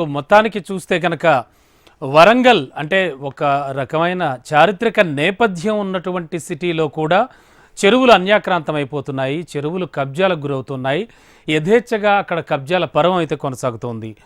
మొత్తానికి చూస్తే కనుక వరంగల్ అంటే ఒక రకమైన చారిత్రక నేపథ్యం ఉన్నటువంటి సిటీలో కూడా చెరువులు అన్యాక్రాంతం అయిపోతున్నాయి చెరువులు కబ్జాలకు గురవుతున్నాయి. యథేచ్ఛగా అక్కడ కబ్జాల పరం అయితే కొనసాగుతోంది.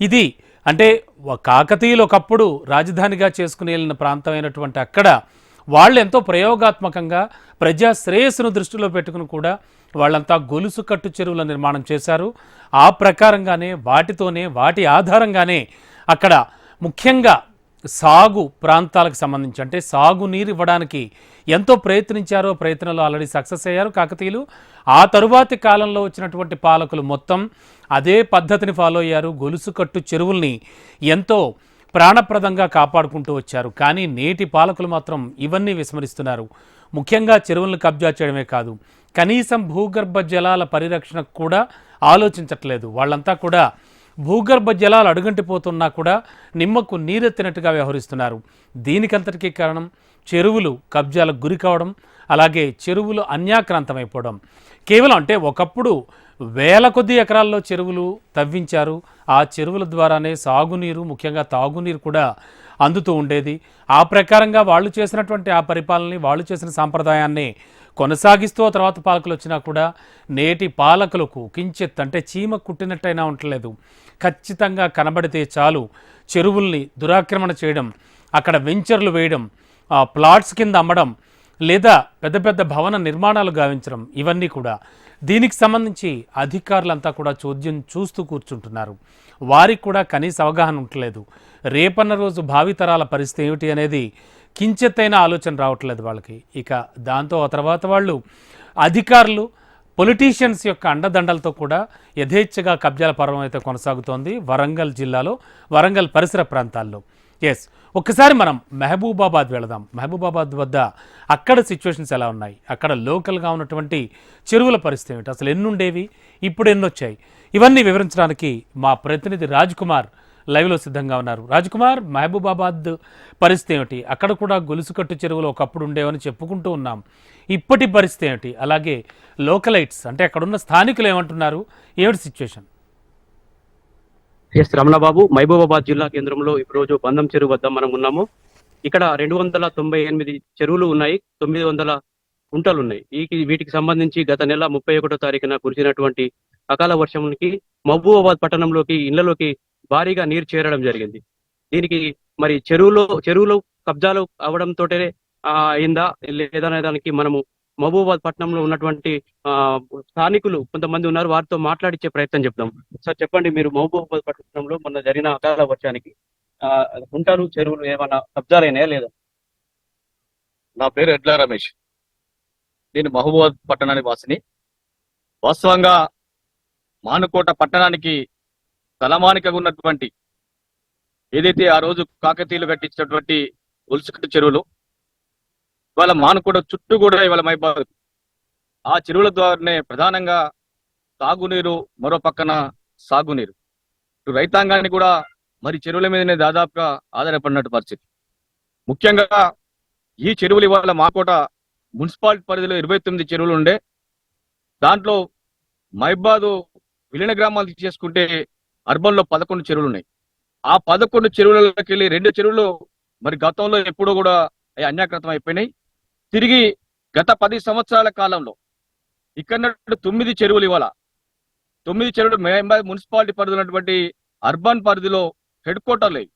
ఇది అంటే కాకతీయులు ఒకప్పుడు రాజధానిగా చేసుకుని వెళ్ళిన ప్రాంతమైనటువంటి అక్కడ వాళ్ళు ఎంతో ప్రయోగాత్మకంగా ప్రజా శ్రేయస్సును దృష్టిలో పెట్టుకుని కూడా వాళ్ళంతా గొలుసు కట్టు చెరువుల నిర్మాణం చేశారు. ఆ ప్రకారంగానే వాటితోనే వాటి ఆధారంగానే అక్కడ ముఖ్యంగా సాగు ప్రాంతాలకు సంబంధించి అంటే సాగు నీరు ఇవ్వడానికి ఎంతో ప్రయత్నించారో ప్రయత్నంలో ఆల్రెడీ సక్సెస్ అయ్యారు కాకతీయులు. ఆ తరువాతి కాలంలో వచ్చినటువంటి పాలకులు మొత్తం అదే పద్ధతిని ఫాలో అయ్యారు. గొలుసు కట్టు చెరువుల్ని ఎంతో ప్రాణప్రదంగా కాపాడుకుంటూ వచ్చారు. కానీ నేటి పాలకులు మాత్రం ఇవన్నీ విస్మరిస్తున్నారు. ముఖ్యంగా చెరువులను కబ్జా చేయడమే కాదు. కనీసం భూగర్భ జలాల పరిరక్షణకు కూడా ఆలోచించట్లేదు. వాళ్ళంతా కూడా భూగర్భ జలాలు అడుగంటిపోతున్నా కూడా నిమ్మకు నీరెత్తినట్టుగా వ్యవహరిస్తున్నారు. దీనికంతటికీ కారణం చెరువులు కబ్జాలకు గురి కావడం అలాగే చెరువులు అన్యాక్రాంతమైపోవడం. కేవలం అంటే ఒకప్పుడు వేల కొద్ది ఎకరాల్లో చెరువులు తవ్వించారు. ఆ చెరువుల ద్వారానే సాగునీరు ముఖ్యంగా తాగునీరు కూడా అందుతూ ఉండేది. ఆ ప్రకారంగా వాళ్ళు చేసినటువంటి ఆ పరిపాలనని వాళ్ళు చేసిన సాంప్రదాయాన్ని కొనసాగిస్తూ తర్వాత పాలకులు వచ్చినా కూడా నేటి పాలకులకు కించెత్ అంటే చీమ కుట్టినట్టయినా ఉండలేదు. ఖచ్చితంగా కనబడితే చాలు చెరువుల్ని దురాక్రమణ చేయడం అక్కడ వెంచర్లు వేయడం ఆ ప్లాట్స్ కింద అమ్మడం లేదా పెద్ద పెద్ద భవన నిర్మాణాలు గావించడం ఇవన్నీ కూడా దీనికి సంబంధించి అధికారులంతా కూడా చోద్యం చూస్తూ కూర్చుంటున్నారు. వారికి కూడా కనీస అవగాహన ఉండలేదు. రేపన్న రోజు భావితరాల పరిస్థితి ఏమిటి అనేది కించెత్తైన ఆలోచన రావట్లేదు వాళ్ళకి. ఇక దాంతో ఆ తర్వాత వాళ్ళు అధికారులు పొలిటీషియన్స్ యొక్క అండదండలతో కూడా యథేచ్ఛగా కబ్జాల పర్వం అయితే కొనసాగుతోంది వరంగల్ జిల్లాలో వరంగల్ పరిసర ప్రాంతాల్లో. ఎస్ ఒక్కసారి మనం మహబూబాబాద్ వెళదాం. మహబూబాబాద్ వద్ద అక్కడ సిచ్యువేషన్స్ ఎలా ఉన్నాయి? అక్కడ లోకల్గా ఉన్నటువంటి చెరువుల పరిస్థితి ఏమిటి? అసలు ఎన్నుండేవి? ఇప్పుడు ఎన్నొచ్చాయి? ఇవన్నీ వివరించడానికి మా ప్రతినిధి రాజ్ కుమార్ లైవ్లో సిద్ధంగా ఉన్నారు. రాజ్ కుమార్ మహబూబాబాద్ పరిస్థితి ఏమిటి? అక్కడ కూడా గొలుసుకట్టు చెరువులు ఒకప్పుడు ఉండేవని చెప్పుకుంటూ ఉన్నాం. ఇప్పటి పరిస్థితి ఏమిటి? అలాగే లోకలైట్స్ అంటే అక్కడున్న స్థానికులు ఏమంటున్నారు? ఏమిటి సిచ్యువేషన్ ఎస్ రమణబాబు మహబూబాబాద్ జిల్లా కేంద్రంలో ఈ రోజు బంధం చెరువు వద్ద మనం ఉన్నాము. ఇక్కడ రెండు వందల తొంభై ఎనిమిది చెరువులు ఉన్నాయి తొమ్మిది వందల కుంటలు ఉన్నాయి ఈ వీటికి సంబంధించి గత నెల ముప్పై ఒకటో తారీఖున కురిసినటువంటి అకాల వర్షంకి మహబూబాబాద్ పట్టణంలోకి ఇళ్ళలోకి భారీగా నీరు చేరడం జరిగింది. దీనికి మరి చెరువులో చెరువులో కబ్జాలు అవడంతోటే ఆ, అయిందా? లేదనే దానికి మనము మహబూబాబాద్ పట్టణంలో ఉన్నటువంటి ఆ స్థానికులు కొంతమంది ఉన్నారు. వారితో మాట్లాడించే ప్రయత్నం చెప్దాం. సార్ చెప్పండి మీరు మహబూబాబాద్ పట్టణంలో మొన్న జరిగిన అకాల వర్షానికి గుంటలు చెరువులు ఏమైనా కబ్జాలైనాయా లేదా? నా పేరు ఎడ్ల రమేష్. నేను మహబూబాద్ పట్టణానికి వాసిని. వాస్తవంగా మానుకోట పట్టణానికి తలమానికగా ఉన్నటువంటి ఏదైతే ఆ రోజు కాకతీయులు కట్టించినటువంటి ఉల్సుకట్టు చెరువులు ఇవాళ మానుకోట చుట్టూ కూడా ఇవాళ మైబాదు. ఆ చెరువుల ద్వారానే ప్రధానంగా తాగునీరు మరో పక్కన సాగునీరు. రైతాంగాన్ని కూడా మరి చెరువుల మీదనే దాదాపుగా ఆధారపడినట్టు పరిస్థితి. ముఖ్యంగా ఈ చెరువులు ఇవాళ మాకోట మున్సిపాలిటీ పరిధిలో ఇరవై తొమ్మిది చెరువులు ఉండే. దాంట్లో మైబాదు విలీన గ్రామాలు చేసుకుంటే అర్బన్లో పదకొండు చెరువులు ఉన్నాయి. ఆ పదకొండు చెరువులకి వెళ్ళి రెండు చెరువులు మరి గతంలో ఎప్పుడూ కూడా అవి అన్యాకృతం అయిపోయినాయి. తిరిగి గత పది సంవత్సరాల కాలంలో ఇక్కడ తొమ్మిది చెరువులు ఇవాళ తొమ్మిది చెరువులు మున్సిపాలిటీ పరిధిలో ఉన్నటువంటి అర్బన్ పరిధిలో హెడ్ క్వార్టర్లు లేవు.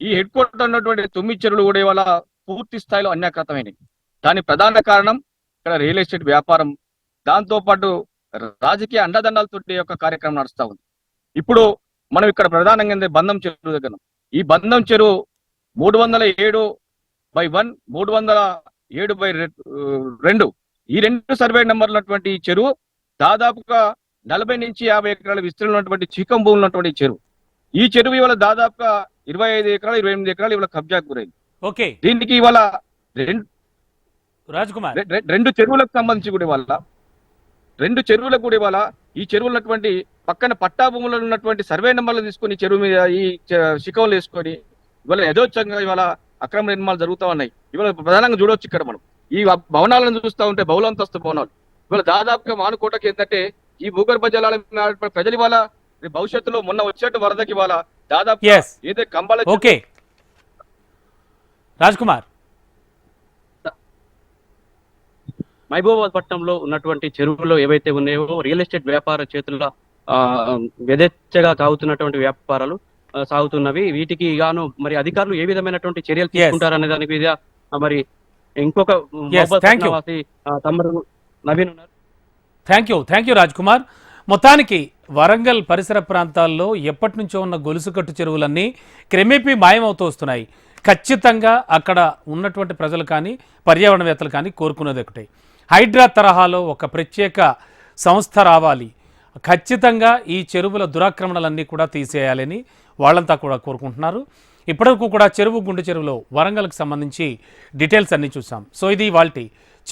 ఈ హెడ్ క్వార్టర్ ఉన్నటువంటి తొమ్మిది చెరువులు కూడా ఇవాళ పూర్తి స్థాయిలో అన్యాకృతమైనవి దాని ప్రధాన కారణం ఇక్కడ రియల్ ఎస్టేట్ వ్యాపారం. దాంతో పాటు రాజకీయ అండదండాలతోటి యొక్క కార్యక్రమం నడుస్తూ ఉంది. ఇప్పుడు మనం ఇక్కడ ప్రధానంగా బంధం చెరువు దగ్గర ఈ బంధం చెరువు మూడు వందల ఏడు బై వన్ మూడు వందల ఏడు బై రెండు. ఈ రెండు సర్వే నెంబర్లు ఉన్నటువంటి చెరువు దాదాపుగా నలభై నుంచి యాభై ఎకరాల విస్తీర్ణం ఉన్నటువంటి చికం భూములు ఉన్నటువంటి చెరువు. ఈ చెరువు ఇవాళ దాదాపుగా ఇరవై ఐదు ఎకరాలు ఇరవై ఎనిమిది ఎకరాలు ఇవాళ కబ్జాకు గురైంది. ఓకే. దీనికి ఇవాళ రెండు రెండు చెరువులకు సంబంధించి కూడా ఇవాళ రెండు చెరువులకు కూడా ఇవాళ ఈ చెరువులు ఉన్నటువంటి పక్కన పట్టా భూములలో ఉన్నటువంటి సర్వే నెంబర్లు తీసుకొని చెరువు మీద ఈ శిఖంలు వేసుకొని ఇవాళ యథోచ్ఛంగా ఇవాళ అక్రమ నిర్మాణాలు జరుగుతూ ఉన్నాయి. ఇవాళ ప్రధానంగా చూడొచ్చు ఇక్కడ మనం. ఈ భవనాలను చూస్తూ ఉంటే బహుళంతస్తు భవనాలు. ఇవాళ దాదాపుగా మానుకోటకి ఏంటంటే ఈ భూగర్భ జలాల ప్రజలు ఇవాళ భవిష్యత్తులో మొన్న వచ్చేట్టు వరదకి వాళ్ళ దాదాపు. ఏదైతే కంబాల ఓకే రాజ్ కుమార్ మహబూబాబాద్ పట్టణంలో ఉన్నటువంటి చెరువులు ఏవైతే ఉన్నాయో రియల్ ఎస్టేట్ వ్యాపార చేతుల్లో ఆ, యథేచ్ఛగా సాగుతున్నటువంటి వ్యాపారాలు సాగుతున్నవి. వీటికి గాను మరి అధికారులు ఏ విధమైనటువంటి చర్యలు తీసుకుంటారనే దాని మీద మరి ఇంకొక నవీన్ ఉన్నారు. Thank you thank you Raj Kumar మొత్తానికి వరంగల్ పరిసర ప్రాంతాల్లో ఎప్పటి నుంచో ఉన్న గొలుసుకట్టు చెరువులన్నీ క్రమేపీ మాయమవుతూ వస్తున్నాయి. ఖచ్చితంగా అక్కడ ఉన్నటువంటి ప్రజలు కానీ పర్యావరణవేత్తలు కానీ కోరుకునేది ఒకటే. హైడ్రా తరహాలో ఒక ప్రత్యేక సంస్థ రావాలి. ఖచ్చితంగా ఈ చెరువుల దురాక్రమణలన్నీ కూడా తీసేయాలని వాళ్ళంతా కూడా కోరుకుంటున్నారు. ఇప్పటివరకు కూడా చెరువు గుండె చెరువులో వరంగల్కి సంబంధించి డీటెయిల్స్ అన్నీ చూసాం. సో ఇది వాళ్ళ